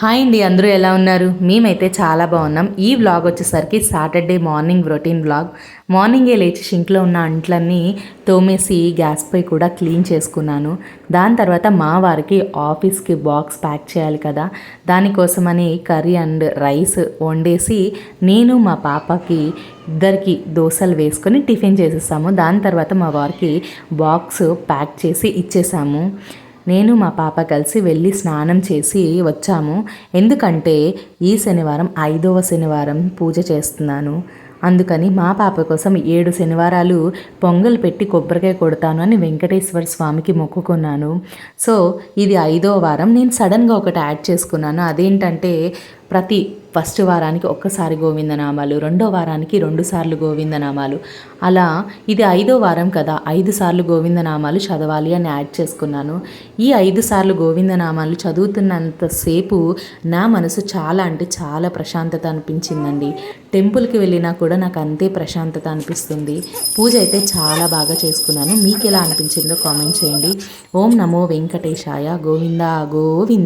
Hi అండి అందరూ ఎలా ఉన్నారు? మేమైతే చాలా బాగున్నాం. ఈ వ్లాగ్ వచ్చేసరికి సాటర్డే మార్నింగ్ రొటీన్ వ్లాగ్ మార్నింగే లేచి షింక్లో ఉన్న అంట్లన్నీ తోమేసి గ్యాస్ పై కూడా క్లీన్ చేసుకున్నాను. దాని తర్వాత మా వారికి ఆఫీస్కి బాక్స్ ప్యాక్ చేయాలి కదా. దానికోసమని కర్రీ అండ్ రైస్ వండేసి నేను మా పాపకి ఇద్దరికి దోశలు వేసుకొని టిఫిన్ చేసేసాము. దాని తర్వాత మా వారికి బాక్స్ ప్యాక్ చేసి ఇచ్చేసాము. నేను మా పాప కలిసి వెళ్ళి స్నానం చేసి వచ్చాము. ఎందుకంటే ఈ శనివారం ఐదవ శనివారం పూజ చేస్తున్నాను. అందుకని మా పాప కోసం ఏడు శనివారాలు పొంగల్ పెట్టి కొబ్బరికాయ కొడతాను అని వెంకటేశ్వర స్వామికి మొక్కుకున్నాను. సో ఇది ఐదో వారం. నేను సడన్గా ఒకటి యాడ్ చేసుకున్నాను. అదేంటంటే ప్రతి ఫస్ట్ వారానికి ఒక్కసారి గోవిందనామాలు రెండో వారానికి రెండు సార్లు గోవిందనామాలు. అలా ఇది ఐదో వారం కదా ఐదు సార్లు గోవిందనామాలు చదవాలి అని యాడ్ చేసుకున్నాను. ఈ ఐదు సార్లు గోవిందనామాలు చదువుతున్నంతసేపు నా మనసు చాలా అంటే చాలా ప్రశాంతత అనిపించిందండి. టెంపుల్కి వెళ్ళినా కూడా నాకు అంతే ప్రశాంతత అనిపిస్తుంది. పూజ అయితే చాలా బాగా చేసుకున్నాను. మీకు ఎలా అనిపించిందో కామెంట్ చేయండి. ఓం నమో వెంకటేశాయ. గోవింద గోవింద